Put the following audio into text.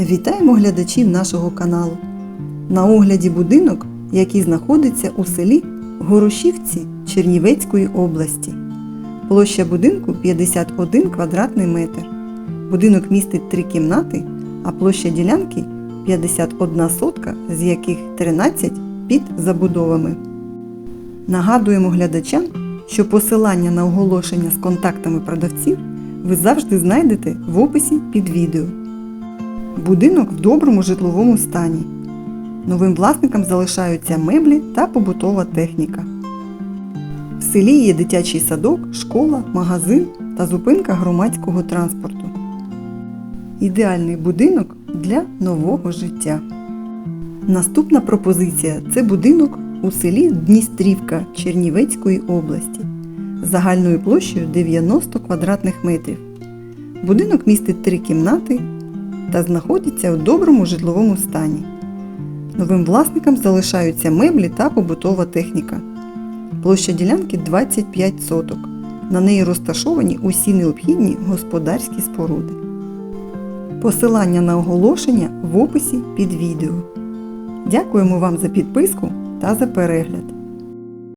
Вітаємо глядачів нашого каналу. На огляді будинок, який знаходиться у селі Горошівці Чернівецької області. Площа будинку 51 квадратний метр. Будинок містить три кімнати, а площа ділянки 51 сотка, з яких 13 під забудовами. Нагадуємо глядачам, що посилання на оголошення з контактами продавців ви завжди знайдете в описі під відео. Будинок в доброму житловому стані. Новим власникам залишаються меблі та побутова техніка. В селі є дитячий садок, школа, магазин та зупинка громадського транспорту. Ідеальний будинок для нового життя. Наступна пропозиція це будинок у селі Дністрівка Чернівецької області загальною площею 90 квадратних метрів. Будинок містить три кімнати та знаходиться у доброму житловому стані. Новим власникам залишаються меблі та побутова техніка. Площа ділянки 25 соток. На неї розташовані усі необхідні господарські споруди. Посилання на оголошення в описі під відео. Дякуємо вам за підписку та за перегляд.